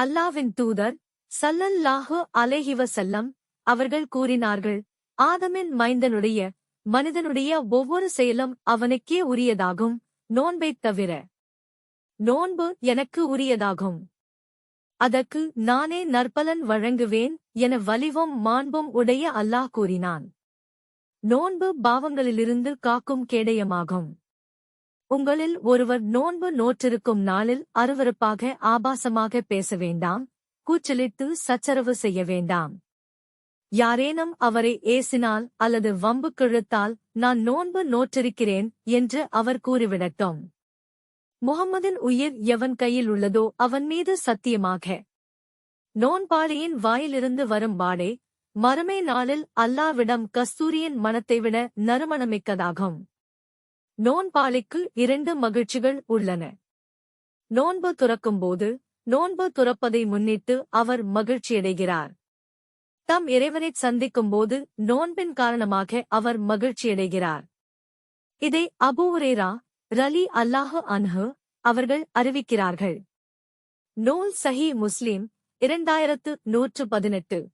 அல்லாவின் தூதர் சல்லல்லாஹு அலேஹிவ செல்லம் அவர்கள் கூறினார்கள் ஆதமின் மைந்தனுடைய மனிதனுடைய ஒவ்வொரு செயலும் அவனுக்கே உரியதாகும் நோன்பைத் தவிர. நோன்பு எனக்கு உரியதாகும். அதற்கு நானே நற்பலன் வழங்குவேன் என வலிவும் மாண்பும் உடைய அல்லாஹ் கூறினான். நோன்பு பாவங்களிலிருந்து காக்கும் கேடயமாகும். உங்களில் ஒருவர் நோன்பு நோற்றிருக்கும் நாளில் அருவருப்பாக ஆபாசமாக பேச வேண்டாம் கூச்சலிட்டு சச்சரவு செய்ய வேண்டாம். யாரேனும் அவரை ஏசினால் அல்லது வம்பு கிழுத்தால் நான் நோன்பு நோற்றிருக்கிறேன் என்று அவர் கூறிவிடட்டும். முகம்மதின் உயிர் எவன் கையில் உள்ளதோ அவன் மீது சத்தியமாக. நோன்பாளியின் வாயிலிருந்து வரும் பாடே மறுமை நாளில் அல்லாவிடம் கஸ்தூரியின் மனத்தை விட நறுமணமிக்கதாகும். நோன்பாளிக்கு இரண்டு மகிழ்ச்சிகள் உள்ளன. நோன்பு துறக்கும்போது நோன்பு துறப்பதை முன்னிட்டு அவர் மகிழ்ச்சியடைகிறார். தம் இறைவனைச் சந்திக்கும்போது நோன்பின் காரணமாக அவர் மகிழ்ச்சியடைகிறார். இதை அபூரேரா ரலி அல்லாஹு அன்ஹு அவர்கள் அறிவிக்கிறார்கள். நூல் சஹி முஸ்லிம் இரண்டாயிரத்து நூற்று பதினெட்டு.